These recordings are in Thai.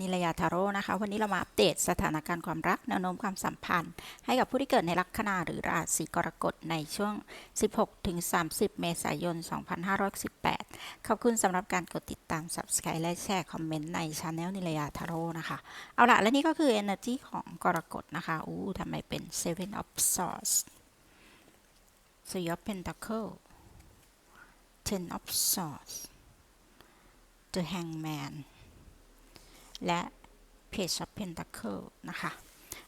นิลยาทาโร่นะคะ วันนี้เรามาอัปเดตสถานการณ์ความรักแนวโน้มความสัมพันธ์ ให้กับผู้ที่เกิดในลัคนาหรือราศีกรกฎในช่วง 16-30 เมษายน 2518 ขอบคุณสำหรับการกดติดตาม Subscribe และแชร์คอมเมนต์ในช anel นิลยาทาโร่นะคะ เอาละและนี่ก็คือ Energy ของกรกฎนะคะ อู้ทำไมเป็น Seven of Swords Three of Pentacle Ten of Swords The Hangman และ Page of Pentacle นะคะ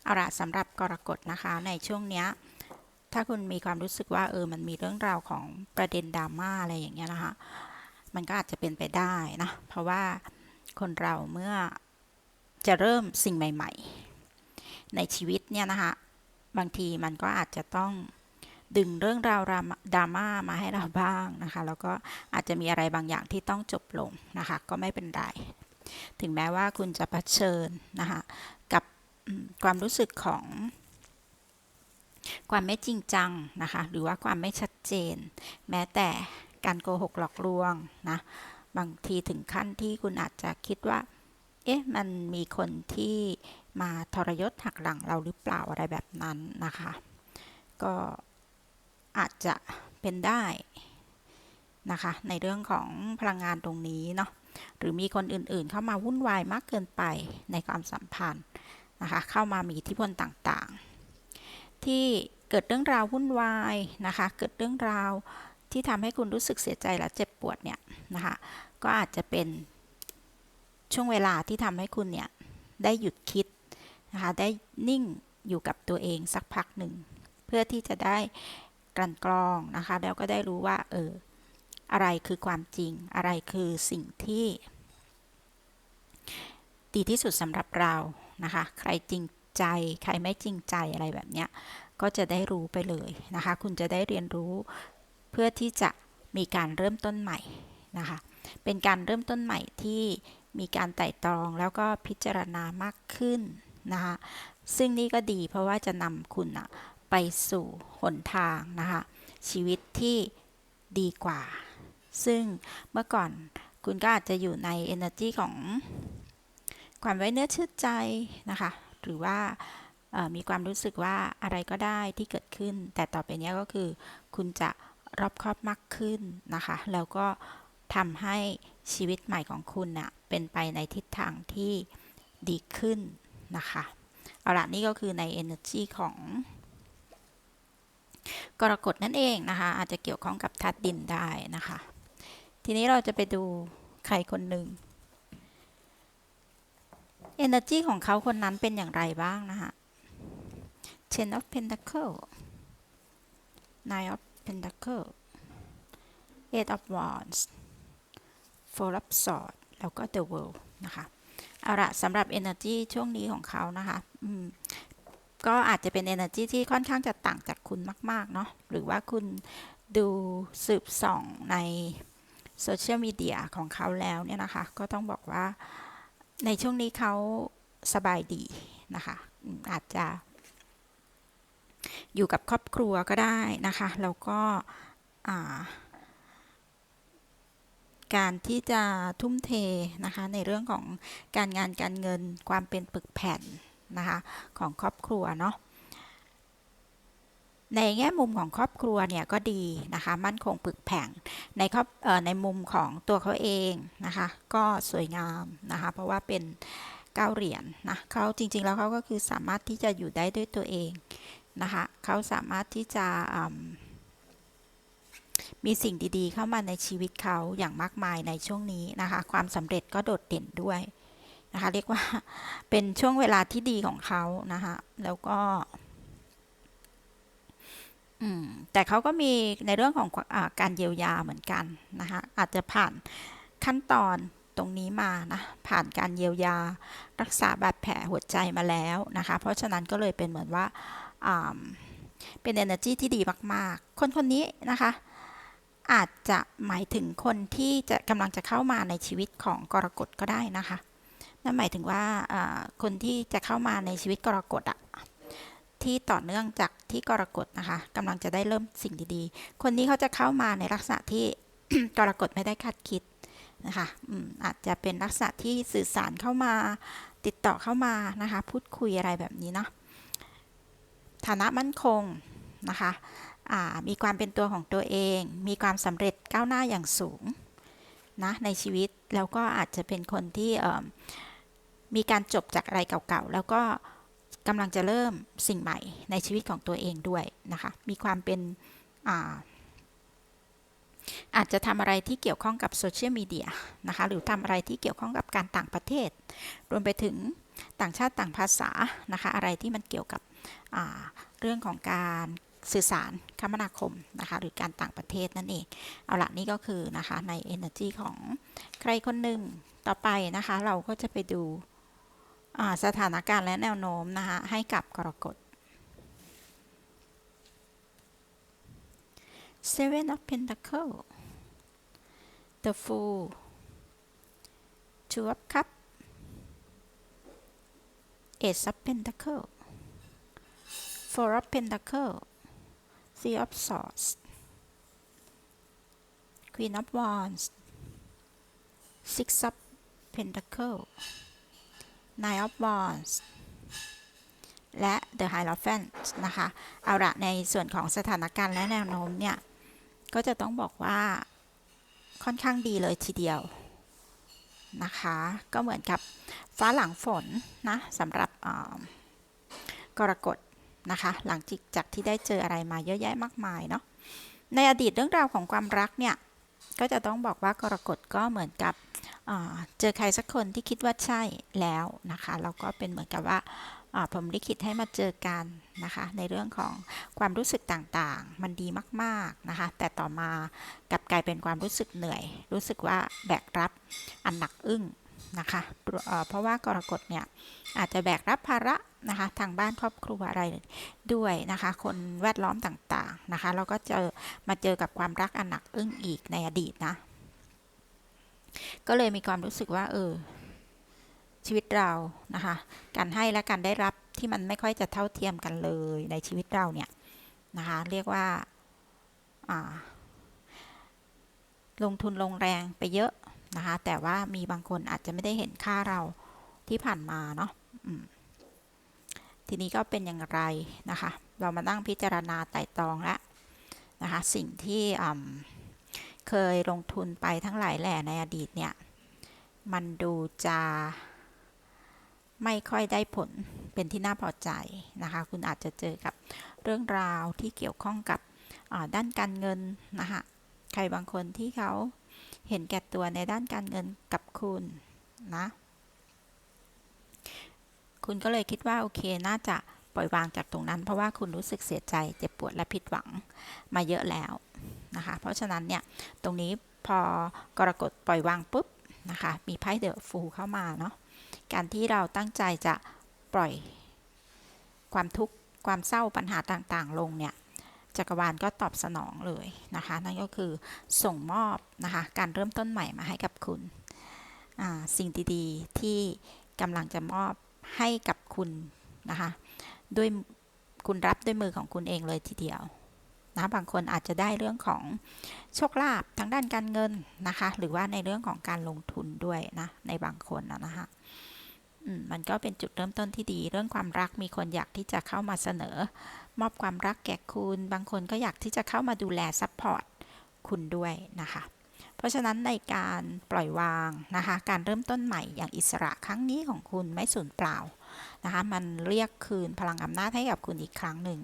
เอาละสำหรับกรกฎนะคะ ในช่วงเนี้ย ถ้าคุณมีความรู้สึกว่าเออ มันมีเรื่องราวของประเด็นดราม่าอะไรอย่างเงี้ยนะคะ มันก็อาจจะเป็นไปได้นะ เพราะว่าคนเราเมื่อจะเริ่มสิ่งใหม่ ๆ ในชีวิตเนี่ยนะคะ บางทีมันก็อาจจะต้องดึงเรื่องราวดราม่ามาให้เราบ้างนะคะ แล้วก็อาจจะมีอะไรบางอย่างที่ต้องจบลงนะคะ ก็ไม่เป็นไร ถึงแม้ว่าคุณจะเผชิญนะคะกับความรู้สึกของความไม่จริงจังนะคะ หรือว่าความไม่ชัดเจน แม้แต่การโกหกหลอกลวงนะ บางทีถึงขั้นที่คุณอาจจะคิดว่า เอ๊ะ มันมีคนที่มาทรยศหักหลังเราหรือเปล่าอะไรแบบนั้นนะคะ ก็อาจจะเป็นได้นะคะ ในเรื่องของพลังงานตรงนี้เนาะ หรือมีคนอื่นๆ เข้ามาวุ่นวายมากเกินไปในความสัมพันธ์นะคะเข้ามามีอิทธิพลต่างๆ ที่เกิดเรื่องราววุ่นวายนะคะเกิดเรื่องราวที่ทำให้คุณรู้สึกเสียใจและเจ็บปวดเนี่ยนะคะก็อาจจะเป็นช่วงเวลาที่ทำให้คุณเนี่ยได้หยุดคิดนะคะได้นิ่งอยู่กับตัวเองสักพักหนึ่ง เพื่อที่จะได้กลั่นกรองนะคะ แล้วก็ได้รู้ว่าเออ อะไรคือความจริง อะไรคือสิ่งที่ ดีที่สุดสำหรับเรานะคะ ใครจริงใจ ใครไม่จริงใจอะไรแบบเนี้ย ก็จะได้รู้ไปเลยนะคะ คุณจะได้เรียนรู้เพื่อที่จะมีการเริ่มต้นใหม่นะคะ เป็นการเริ่มต้นใหม่ที่มีการไต่ตรองแล้วก็พิจารณามากขึ้นนะคะ ซึ่งนี่ก็ดีเพราะว่าจะนำคุณอะไปสู่หนทางนะคะ ชีวิตที่ดีกว่า ซึ่งเมื่อก่อนคุณก็อาจจะอยู่ใน energy ของความไว้เนื้อเชื่อใจนะคะ หรือว่ามีความรู้สึกว่าอะไรก็ได้ที่เกิดขึ้น แต่ต่อไปนี้ก็คือ คุณจะรอบคอบมากขึ้นนะคะ แล้วก็ทำให้ชีวิตใหม่ของคุณน่ะเป็นไปในทิศทางที่ดีขึ้นนะคะ เอาละนี่ก็คือใน energy ของกรกฎนั่นเองนะคะ อาจจะเกี่ยวข้องกับธาตุดินได้นะคะ ทีนี้เราจะไปดูใครคนหนึ่ง energy ของเขาคนนั้นเป็นอย่างไรบ้างนะคะ Ten of Pentacle Nine of Pentacle Eight of Wands Four of Swords แล้วก็ The World นะคะเอาละสำหรับ energy ช่วงนี้ของเขานะคะก็อาจจะเป็น energy ที่ค่อนข้างจะต่างจากคุณมาก ๆ เนาะหรือว่าคุณดูสืบส่องใน โซเชียลมีเดียของเขาแล้วเนี่ยนะคะ ก็ต้องบอกว่าในช่วงนี้เขาสบายดีนะคะอาจจะอยู่กับครอบครัวก็ได้นะคะ แล้วก็การที่จะทุ่มเทนะคะ ในเรื่องของการงานการเงินความเป็นปึกแผ่นนะคะ ของครอบครัวเนาะ ในแง่มุมของครอบครัวเนี่ยก็ดีนะคะมั่นคงปึกแผงในครอบในมุมของตัวเขาเองนะคะก็สวยงามนะคะเพราะว่าเป็นเก้าเหรียญนะเขาจริงๆแล้วเขาก็คือสามารถที่จะอยู่ได้ด้วยตัวเองนะคะเขาสามารถที่จะมีสิ่งดีๆ เข้ามาในชีวิตเขาอย่างมากมายในช่วงนี้นะคะ ความสำเร็จก็โดดเด่นด้วยนะคะ เรียกว่าเป็นช่วงเวลาที่ดีของเขานะคะแล้วก็ แต่เขาก็มีในเรื่องของอการเยียวยาเหมือนกันนะคะอาจจะผ่านขั้นตอนตรงนี้มานะผ่านการเยียวยารักษาบาดแผลหัวใจมาแล้วนะคะ เพราะฉะนั้นก็เลยเป็นเหมือนว่าเป็น energy ที่ดีมาก ๆ คนคนนี้นะคะอาจจะหมายถึงคนที่จะกำลังจะเข้ามาในชีวิตของกรกฎก็ได้นะคะ นั่นหมายถึงว่าอ่าคนที่จะเข้ามาในชีวิตกรกฎอะ ที่ต่อเนื่องจากที่กรกฎนะคะกำลังจะได้เริ่มสิ่งดีๆ คนนี้เขาจะเข้ามาในลักษณะที่กรกฎไม่ได้คาดคิดนะคะอาจจะเป็นลักษณะที่สื่อสารเข้ามาติดต่อเข้ามานะคะ พูดคุยอะไรแบบนี้เนาะฐานะมั่นคงนะคะมีความเป็นตัวของตัวเอง มีความสำเร็จก้าวหน้าอย่างสูงนะในชีวิตแล้วก็อาจจะเป็นคนที่มีการจบจากอะไรเก่าๆ แล้วก็ กำลังจะเริ่มสิ่งใหม่ในชีวิตของตัวเองด้วยนะคะ มีความเป็นอาอาจจะทำอะไรที่เกี่ยวข้องกับโซเชียลมีเดียนะคะหรือทำอะไรที่เกี่ยวข้องกับการต่างประเทศ รวมไปถึงต่างชาติต่างภาษานะคะอะไรที่มันเกี่ยวกับเรื่องของการสื่อสารคมนาคมนะคะหรือการต่างประเทศนั่นเอง เอาละนี่ก็คือนะคะใน Energy ของใครคนหนึ่งต่อไปนะคะเราก็จะไปดู สถานการณ์และแนวโน้มนะคะให้กับกรกฎ Seven of Pentacles The Fool Two of Cups Ace of Pentacles Four of Pentacles Three of Swords Queen of Wands Six of Pentacles Nine of Wands และ The Hierophant นะคะ เอาละในส่วนของสถานการณ์และแนวโน้มเนี่ย ก็จะต้องบอกว่าค่อนข้างดีเลยทีเดียวนะคะ ก็เหมือนกับฟ้าหลังฝนนะสำหรับกรกฎนะคะ หลังจากที่ได้เจออะไรมาเยอะแยะมากมายเนาะในอดีตเรื่องราวของความรักเนี่ย ก็จะต้องบอกว่ากรกฎก็เหมือนกับเจอใครสักคนที่คิดว่าใช่แล้วนะคะแล้วก็เป็นเหมือนกับว่าผมลิขิตให้มาเจอกันนะคะในเรื่องของความรู้สึกต่างๆ มันดีมากๆนะคะแต่ต่อมากลับกลายเป็นความรู้สึกเหนื่อย รู้สึกว่าแบกรับอันหนักอึ้ง นะคะเพราะว่ากรกฎเนี่ยอาจจะแบกรับภาระนะคะทางบ้านครอบครัวอะไรด้วยนะคะ คนแวดล้อมต่างๆนะคะแล้วก็เจอมาเจอกับความรักอันหนักอึ้งอีกในอดีตนะ ก็เลยมีความรู้สึกว่าเออชีวิตเรานะคะการให้และการได้รับที่มันไม่ค่อยจะเท่าเทียมกันเลยในชีวิตเราเนี่ยนะคะเรียกว่าลงทุนลงแรงไปเยอะ นะคะ แต่ว่ามีบางคนอาจจะไม่ได้เห็นค่าเราที่ผ่านมาเนาะทีนี้ก็เป็นอย่างไรนะคะ เรามานั่งพิจารณาไต่ตรองแล้วนะคะ สิ่งที่เคยลงทุนไปทั้งหลายแหล่ในอดีตเนี่ย มันดูจะไม่ค่อยได้ผลเป็นที่น่าพอใจนะคะ คุณอาจจะเจอกับเรื่องราวที่เกี่ยวข้องกับด้านการเงินนะคะ ใครบางคนที่เขา เห็นแก่ตัวในด้านการเงินกับคุณนะ คุณก็เลยคิดว่าโอเคน่าจะปล่อยวางจากตรงนั้น เพราะว่าคุณรู้สึกเสียใจเจ็บปวดและผิดหวังมาเยอะแล้วนะคะ เพราะฉะนั้นเนี่ยตรงนี้พอกรกฎปล่อยวางปุ๊บนะคะมีไพ่เดอะฟูเข้ามาเนาะการที่เราตั้งใจจะปล่อยความทุกข์ความเศร้าปัญหาต่างๆ ลงเนี่ย จักรวาลก็ตอบสนองเลยนะคะ นั่นก็คือส่งมอบนะคะ การเริ่มต้นใหม่มาให้กับคุณสิ่งดีๆที่กำลังจะมอบให้กับคุณนะคะ ด้วยคุณรับด้วยมือของคุณเองเลยทีเดียวนะบางคนอาจจะได้เรื่องของโชคลาภทางด้านการเงินนะคะ หรือว่าในเรื่องของการลงทุนด้วยนะในบางคนนะคะ มันก็เป็นจุดเริ่มต้นที่ดี เรื่องความรักมีคนอยากที่จะเข้ามาเสนอ มอบความรักแก่คุณ บางคนก็อยากที่จะเข้ามาดูแลซัพพอร์ตคุณด้วยนะคะ เพราะฉะนั้นในการปล่อยวางนะคะ การเริ่มต้นใหม่อย่างอิสระครั้งนี้ของคุณไม่สูญเปล่านะคะ มันเรียกคืนพลังอำนาจให้กับคุณอีกครั้งหนึ่ง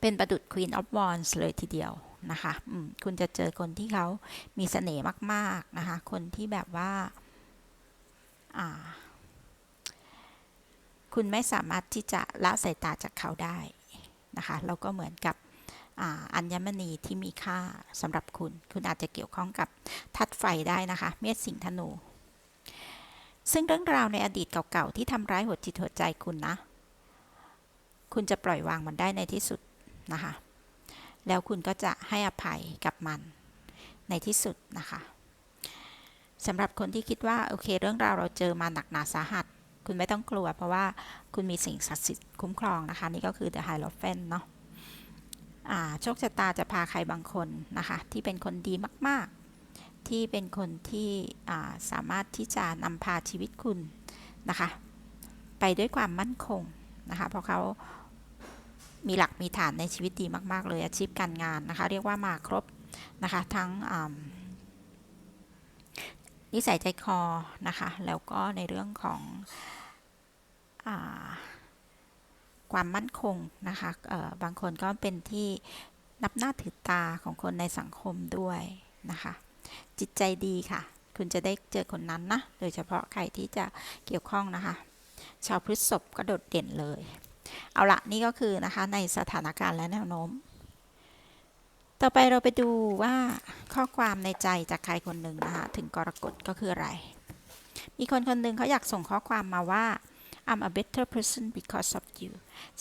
เป็นประดุด Queen of Wands เลยทีเดียวนะคะคุณจะเจอคนที่เขามีเสน่ห์มาก ๆ นะคะ คนที่แบบว่า คุณไม่สามารถที่จะละสายตาจากเขาได้นะคะแล้วก็เหมือนกับอัญมณีที่มีค่าสำหรับคุณ คุณอาจจะเกี่ยวข้องกับทัดไฟได้นะคะ เมษสิงธนู ซึ่งเรื่องราวในอดีตเก่าๆ ที่ทำร้ายหัวจิตหัวใจคุณนะ คุณจะปล่อยวางมันได้ในที่สุดนะคะ แล้วคุณก็จะให้อภัยกับมันในที่สุดนะคะ สำหรับคนที่คิดว่าโอเค เรื่องราวเราเจอมาหนักหนาสาหัส คุณไม่ต้องกลัว เพราะว่าคุณมีสิ่งศักดิ์สิทธิ์คุ้มครองนะคะ นี่ก็คือ The High l o f e n เนาะโชคชะตาจะพาใครบางคนนะคะ ที่เป็นคนดีมาก ๆ ที่เป็นคนที่สามารถที่จะนำพาชีวิตคุณนะคะ ไปด้วยความมั่นคงนะคะ เพราะเขามีหลักมีฐานในชีวิตดีมาก ๆ เลยอาชีพการงานนะคะ เรียกว่ามาครบนะคะ ทั้งอ นิสัยใจคอนะคะ แล้วก็ในเรื่องของอความมั่นคงนะคะบางคนก็เป็นที่นับหน้าถือตาของคนในสังคมด้วยนะคะ จิตใจดีค่ะ คุณจะได้เจอคนนั้นนะ โดยเฉพาะใครที่จะเกี่ยวข้องนะคะ ชาวพฤษภก็โดดเด่นเลย เอาละนี่ก็คือนะคะในสถานการณ์และแนวโน้ม ต่อไปเราไปดูว่าข้อความในใจจากใครคนหนึ่งนะคะถึงกรกฎก็คืออะไร มีคนคนหนึ่งเขาอยากส่งข้อความมาว่า I'm a better person because of you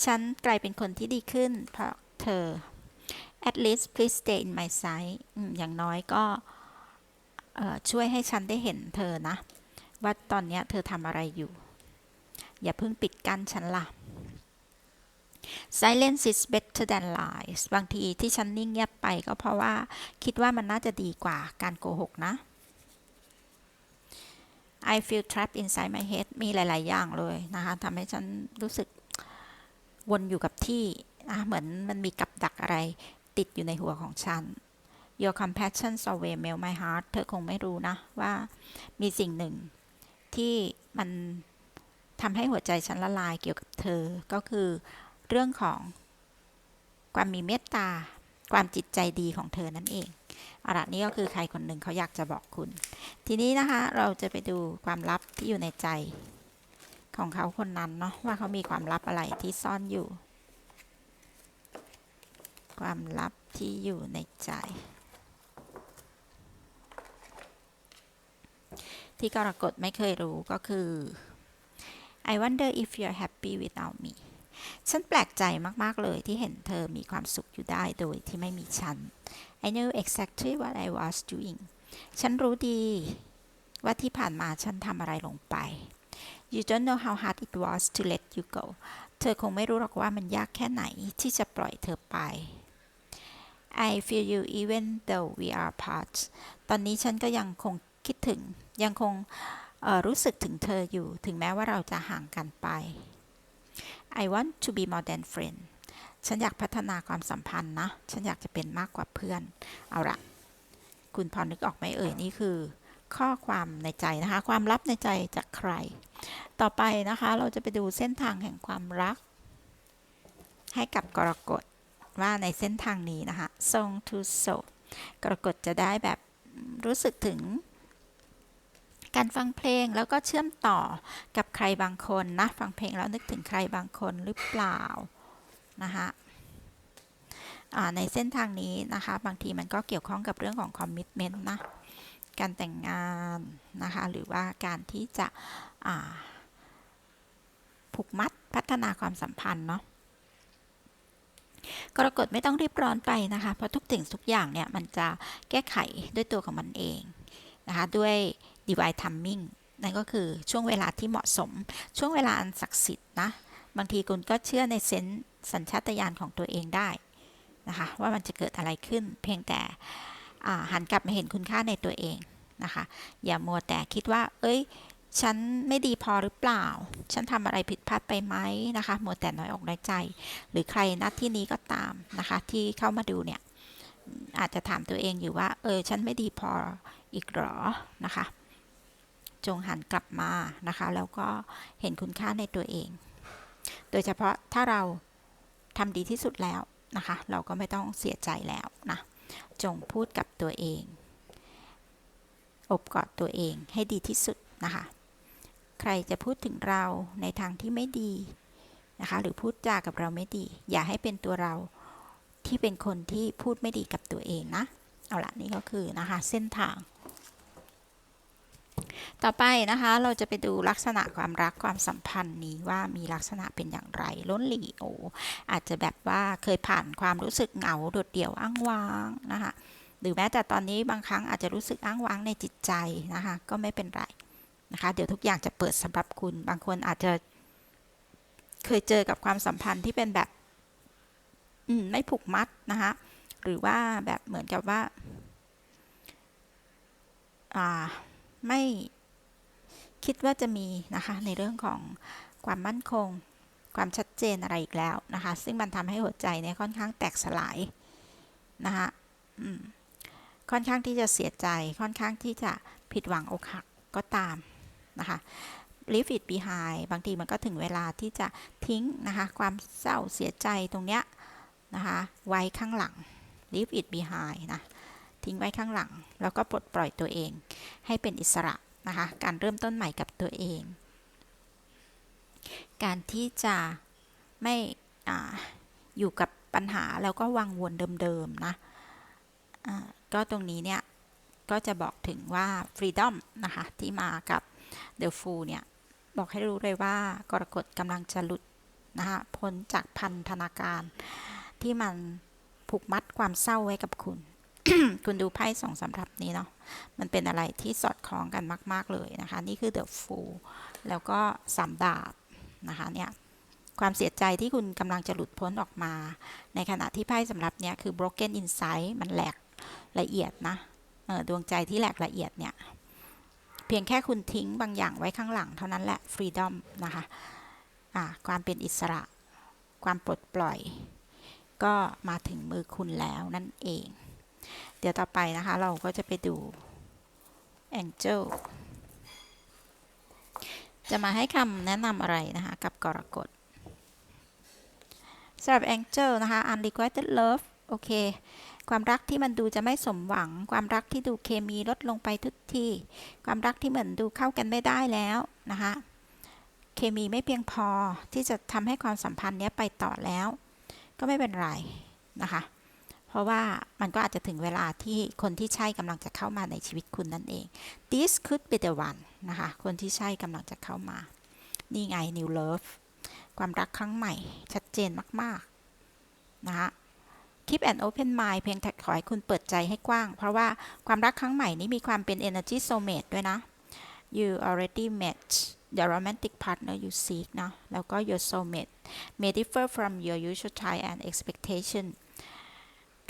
ฉันกลายเป็นคนที่ดีขึ้นเพราะเธอ at least please stay in my sight อย่างน้อยก็ช่วยให้ฉันได้เห็นเธอนะ ว่าตอนนี้เธอทำอะไรอยู่ อย่าเพิ่งปิดกั้นฉันล่ะ silence is better than lies บางทีที่ฉันนิ่งเงียบไปก็เพราะว่าคิดว่ามันน่าจะดีกว่าการโกหกนะ I feel trapped inside my head มีหลาย ๆ อย่างเลยนะคะทำให้ฉันรู้สึกวนอยู่กับที่นะเหมือนมันมีกับดักอะไรติดอยู่ในหัวของฉัน Your compassion away melt my heart เธอคงไม่รู้นะว่ามีสิ่งหนึ่งที่มันทำให้หัวใจฉันละลายเกี่ยวกับเธอก็คือ เรื่องของความมีเมตตา ความจิตใจดีของเธอนั่นเองเอาละนี่ก็คือใครคนหนึ่งเขาอยากจะบอกคุณ ทีนี้นะคะเราจะไปดูความลับที่อยู่ในใจ ของเขาคนนั้นเนาะว่าเขามีความลับอะไรที่ซ่อนอยู่ ความลับที่อยู่ในใจ ที่กรกฎไม่เคยรู้ก็คือ I wonder if you're happy without me ฉันแปลกใจมากๆเลยที่เห็นเธอมีความสุขอยู่ได้โดยที่ไม่มีฉัน I knew exactly what I was doing ฉันรู้ดีว่าที่ผ่านมาฉันทำอะไรลงไป You don't know how hard it was to let you go เธอคงไม่รู้หรอกว่ามันยากแค่ไหนที่จะปล่อยเธอไป I feel you even though we are apart ตอนนี้ฉันก็ยังคงคิดถึงยังคงรู้สึกถึงเธออยู่ถึงแม้ว่าเราจะห่างกันไป I want to be more than friend ฉันอยากพัฒนาความสัมพันธ์นะ ฉันอยากจะเป็นมากกว่าเพื่อน เอาละคุณพอนึกออกไหมเอ่ย นี่คือ ข้อความในใจนะคะ ความลับในใจจากใคร ต่อไปนะคะ เราจะไปดูเส้นทางแห่งความรัก ให้กับกรกฎว่าในเส้นทางนี้นะคะ song to soul กรกฎจะได้แบบรู้สึกถึง การฟังเพลงแล้วก็เชื่อมต่อกับใครบางคนนะ ฟังเพลงแล้วนึกถึงใครบางคนหรือเปล่านะคะในเส้นทางนี้นะคะ บางทีมันก็เกี่ยวข้องกับเรื่องของคอมมิชเมนต์นะ การแต่งงานนะคะ หรือว่าการที่จะผูกมัดพัฒนาความสัมพันธ์เนาะกรกฎไม่ต้องรีบร้อนไปนะคะ เพราะทุกสิ่งทุกอย่างเนี่ยมันจะแก้ไขด้วยตัวของมันเองนะคะ ด้วย divine timing นั่นก็คือช่วงเวลาที่เหมาะสม ช่วงเวลาอันศักดิ์สิทธิ์นะ บางทีคุณก็เชื่อในเซนส์สัญชาตญาณของตัวเองได้นะคะ ว่ามันจะเกิดอะไรขึ้น เพียงแต่หันกลับมาเห็นคุณค่าในตัวเองนะคะ อย่ามัวแต่คิดว่า เอ้ย ฉันไม่ดีพอหรือเปล่า ฉันทำอะไรผิดพลาดไปไหมนะคะ มัวแต่น้อยอกน้อยใจ หรือใครนัดที่นี้ก็ตามนะคะ ที่เข้ามาดูเนี่ย อาจจะถามตัวเองอยู่ว่า เออ ฉันไม่ดีพออีกหรอนะคะ จงหันกลับมานะคะ แล้วก็เห็นคุณค่าในตัวเอง โดยเฉพาะถ้าเราทำดีที่สุดแล้วนะคะ เราก็ไม่ต้องเสียใจแล้วนะ จงพูดกับตัวเอง อบกอดตัวเองให้ดีที่สุดนะคะ ใครจะพูดถึงเราในทางที่ไม่ดีนะคะ หรือพูดจากับเราไม่ดี อย่าให้เป็นตัวเราที่เป็นคนที่พูดไม่ดีกับตัวเองนะ เอาละนี่ก็คือนะคะเส้นทาง ต่อไปนะคะเราจะไปดูลักษณะความรักความสัมพันธ์นี้ว่ามีลักษณะเป็นอย่างไร ล้นหลีโอ อาจจะแบบว่าเคยผ่านความรู้สึกเหงาโดดเดี่ยวอ้างว้างนะคะหรือแม้แต่ตอนนี้บางครั้งอาจจะรู้สึกอ้างว้างในจิตใจนะคะก็ไม่เป็นไรนะคะเดี๋ยวทุกอย่างจะเปิดสำหรับคุณ บางคนอาจจะเคยเจอกับความสัมพันธ์ที่เป็นแบบไม่ผูกมัดนะคะหรือว่าแบบเหมือนกับว่า อ่า ไม่คิดว่าจะมีนะคะในเรื่องของความมั่นคง ความชัดเจนอะไรอีกแล้วนะคะ ซึ่งมันทำให้หัวใจเนี่ยค่อนข้างแตกสลายนะคะค่อนข้างที่จะเสียใจค่อนข้างที่จะผิดหวังอกหักก็ตามนะคะ leave it behind บางทีมันก็ถึงเวลาที่จะทิ้งนะคะ ความเศร้าเสียใจตรงเนี้ยนะคะ ไว้ข้างหลัง leave it behind นะ ทิ้งไว้ข้างหลัง แล้วก็ปลดปล่อยตัวเอง ให้เป็นอิสระนะคะ การเริ่มต้นใหม่กับตัวเอง การที่จะไม่ออยู่กับปัญหาแล้วก็วังวนเดิมๆนะอ่าก็ตรงนี้เนี่ย ก็จะบอกถึงว่า freedom นะคะ ที่มากับ the fool เนี่ย บอกให้รู้เลยว่ากรกฎกำลังจะหลุดนะคะพ้นจากพันธนาการที่มันผูกมัดความเศร้าไว้กับคุณ คุณดูไพ่สองสำรับนี้เนาะ มันเป็นอะไรที่สอดคล้องกันมาก ๆ เลยนะคะ นี่คือ the fool แล้วก็สามดาบนะคะเนี่ยความเสียใจที่คุณกำลังจะหลุดพ้นออกมา ในขณะที่ไพ่สำรับเนี่ยคือ broken insight มันแหลกละเอียดนะดวงใจที่แหลกละเอียดเนี่ยเพียงแค่คุณทิ้งบางอย่างไว้ข้างหลังเท่านั้นแหละ freedom นะคะอ่าความเป็นอิสระ ความปลดปล่อย ก็มาถึงมือคุณแล้วนั่นเอง เดี๋ยวต่อไปนะคะเราก็จะไปดู Angel จะมาให้คำแนะนำอะไรนะคะกับกรกฎสำหรับ Angel นะคะ unrequited love โอเค ความรักที่มันดูจะไม่สมหวัง ความรักที่ดูเคมีลดลงไปทุกที ความรักที่เหมือนดูเข้ากันไม่ได้แล้วนะคะ เคมีไม่เพียงพอที่จะทำให้ความสัมพันธ์เนี้ยไปต่อแล้ว ก็ไม่เป็นไรนะคะ เพราะว่ามันก็อาจจะถึงเวลาที่คนที่ใช่กำลังจะเข้ามาในชีวิตคุณนั่นเอง this could be the one นะคะ คนที่ใช่กำลังจะเข้ามา นี่ไง new love ความรักครั้งใหม่ ชัดเจนมาก ๆ นะคะ keep an open mind เพียงแต่ขอให้คุณเปิดใจให้กว้าง เพราะว่าความรักครั้งใหม่นี้มีความเป็น energy soulmate ด้วยนะ you already met the romantic partner you seek นะ แล้วก็ your soulmate may differ from your usual type and expectation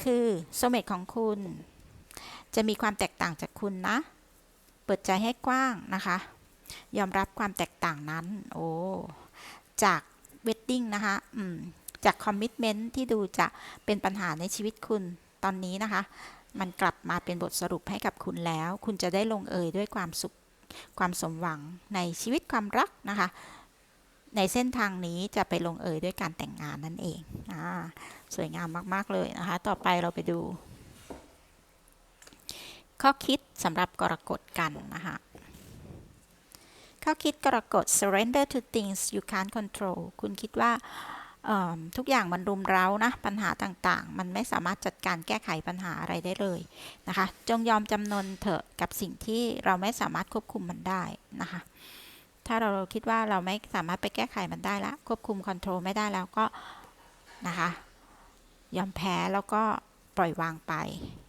คือ soulmate ของคุณ จะมีความแตกต่างจากคุณนะ เปิดใจให้กว้างนะคะ ยอมรับความแตกต่างนั้น โอ้จาก wedding นะคะอืมจากคอมมิ t เมนต์ที่ดูจะเป็นปัญหาในชีวิตคุณตอนนี้นะคะ มันกลับมาเป็นบทสรุปให้กับคุณแล้ว คุณจะได้ลงเอยด้วยความสุขความสมหวังในชีวิตความรักนะคะ ในเส้นทางนี้จะไปลงเอยด้วยการแต่งงานนั่นเองอสวยงามมากๆเลยนะคะ ต่อไปเราไปดู ข้อคิดสำหรับกรกฎกันนะคะข้อคิดกรกฎ surrender to things you can't control คุณคิดว่าทุกอย่างมันรุมเร้านะ ปัญหาต่างๆ มันไม่สามารถจัดการแก้ไขปัญหาอะไรได้เลยนะคะ จงยอมจำนนเถอะกับสิ่งที่เราไม่สามารถควบคุมมันได้นะคะ ถ้าเราคิดว่าเราไม่สามารถไปแก้ไขมันได้แล้วควบคุมคอนโทรลไม่ได้แล้วก็นะคะยอมแพ้แล้วก็ปล่อยวางไป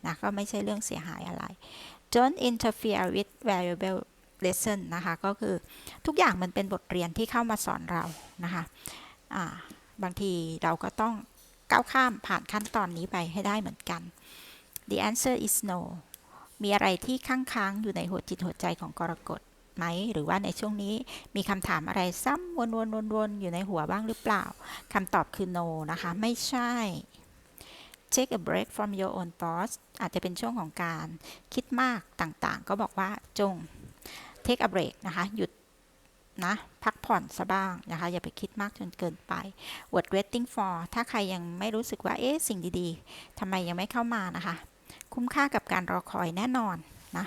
นะก็ไม่ใช่เรื่องเสียหายอะไร don't interfere with valuable lesson นะคะ ก็คือทุกอย่างมันเป็นบทเรียนที่เข้ามาสอนเรานะคะอ่าบางทีเราก็ต้องก้าวข้ามผ่านขั้นตอนนี้ไปให้ได้เหมือนกัน the answer is no มีอะไรที่ค้างค้างอยู่ในหัวจิตหัวใจของกรกฎ ไหม หรือว่าในช่วงนี้มีคำถามอะไรซ้ำวนวนวนวนอยู่ในหัวบ้างหรือเปล่าคำตอบคือ no นะคะ ไม่ใช่ take a break from your own thoughts อาจจะเป็นช่วงของการคิดมากต่างๆ ก็บอกว่าจง take a break นะคะ หยุดนะพักผ่อนซะบ้างนะคะ อย่าไปคิดมากจนเกินไป what waiting for ถ้าใครยังไม่รู้สึกว่า เอ๊ะ สิ่งดีๆทำไมยังไม่เข้ามานะคะ คุ้มค่ากับการรอคอยแน่นอนนะ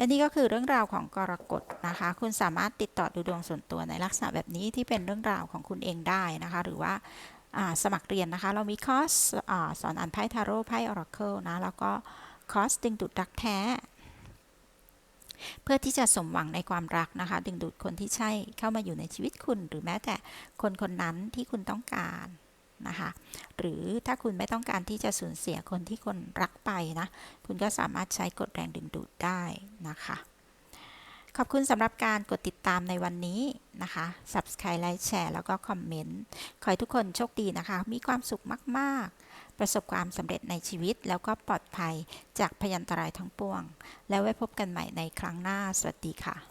และนี่ก็คือเรื่องราวของกรกฎนะคะ คุณสามารถติดต่อดูดวงส่วนตัวในลักษณะแบบนี้ที่เป็นเรื่องราวของคุณเองได้นะคะ หรือว่าสมัครเรียนนะคะ เรามีคอร์สอสอนอ่านไพ่ทาโร่ไพ่ออราเคิลนะ แล้วก็คอร์สดึงดูดรักแท้ เพื่อที่จะสมหวังในความรักนะคะ ดึงดูดคนที่ใช่เข้ามาอยู่ในชีวิตคุณ หรือแม้แต่คนคนนั้นที่คุณต้องการ นะคะ หรือถ้าคุณไม่ต้องการที่จะสูญเสียคนที่คนรักไปนะ คุณก็สามารถใช้กฎแรงดึงดูดได้นะคะ ขอบคุณสำหรับการกดติดตามในวันนี้นะคะ Subscribe ไลค์แชร์แล้วก็คอมเมนต์ ขอให้ทุกคนโชคดีนะคะ มีความสุขมาก ๆ ประสบความสำเร็จในชีวิต แล้วก็ปลอดภัยจากพยันตรายทั้งปวง แล้วไว้พบกันใหม่ในครั้งหน้า สวัสดีค่ะ